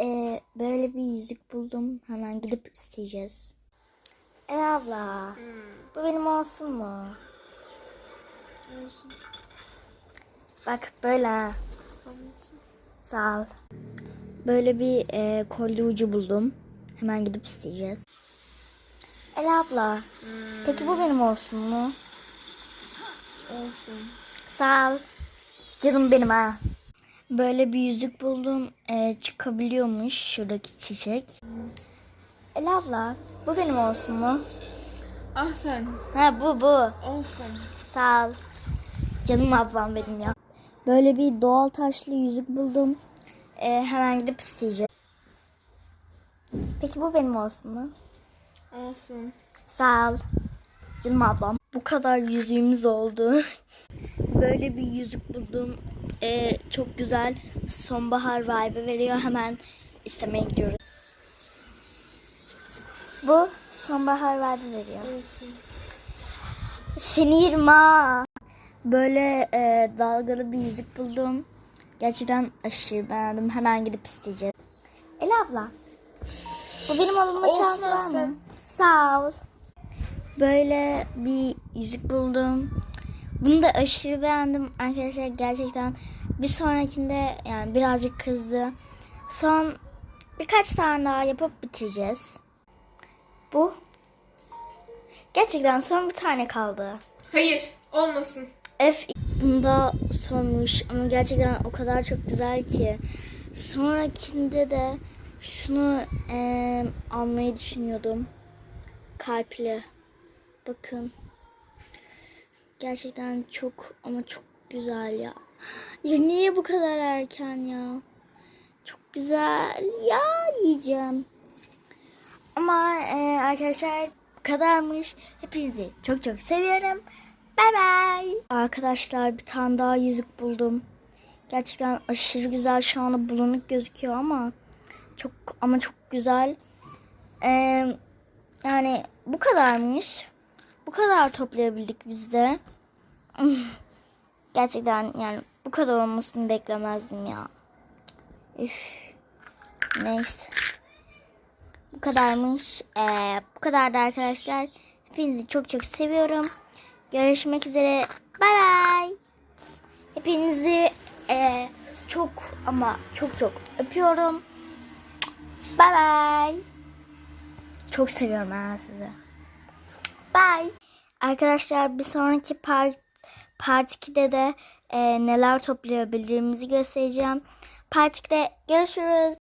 Ee, böyle bir yüzük buldum. Hemen gidip isteyeceğiz. E abla. Bu benim olsun mu? Olsun. Bak böyle. Olsun. Sağ ol. Böyle bir e, kolye ucu buldum. Hemen gidip isteyeceğiz. El abla. Peki bu benim olsun mu? Olsun. Sağ ol. Canım benim ha. Böyle bir yüzük buldum. E, çıkabiliyormuş şuradaki çiçek. El abla. Bu benim olsun mu? Ah sen. Ha bu bu. Olsun. Sağ ol. Canım ablam benim ya. Böyle bir doğal taşlı yüzük buldum. Ee, hemen gidip isteyeceğim. Peki bu benim olsun mu? Olsun. Sağ ol. Canım ablam. Bu kadar yüzüğümüz oldu. Böyle bir yüzük buldum. Ee, çok güzel. Sonbahar vibe veriyor. Hemen istemeye gidiyoruz. Bu sonbahar vibe veriyor. Seni ha. Böyle e, dalgalı bir yüzük buldum. Gerçekten aşırı beğendim. Hemen gidip isteyeceğiz. Ela abla. Bu benim alınma şansı var mı? Sağ ol. Böyle bir yüzük buldum. Bunu da aşırı beğendim arkadaşlar. Gerçekten bir sonrakinde yani birazcık kızdı. Son birkaç tane daha yapıp bitireceğiz. Bu. Gerçekten son bir tane kaldı. Hayır. Olmasın. F bunda sormuş ama gerçekten o kadar çok güzel ki. Sonrakinde de şunu eee, almayı düşünüyordum. Kalpli. Bakın. Gerçekten çok ama çok güzel ya. Ya niye bu kadar erken ya? Çok güzel. Ya yiyeceğim. Ama eee, arkadaşlar kadarmış. Hepinizi çok çok seviyorum. Bay bay. Arkadaşlar bir tane daha yüzük buldum. Gerçekten aşırı güzel. Şu anda bulanık gözüküyor ama çok ama çok güzel. Ee, yani bu kadarmış. Bu kadar toplayabildik biz de. Gerçekten yani bu kadar olmasını beklemezdim ya. Üf. Neyse. Bu kadarmış. Ee, bu kadardı arkadaşlar. Hepinizi çok çok seviyorum. Görüşmek üzere. Bay bay. Hepinizi eee, çok ama çok çok öpüyorum. Bay bay. Çok seviyorum ben sizi. Bye. Arkadaşlar bir sonraki part, part 2'de de eee, neler toplayabildiğimizi göstereceğim. Part 2'de görüşürüz.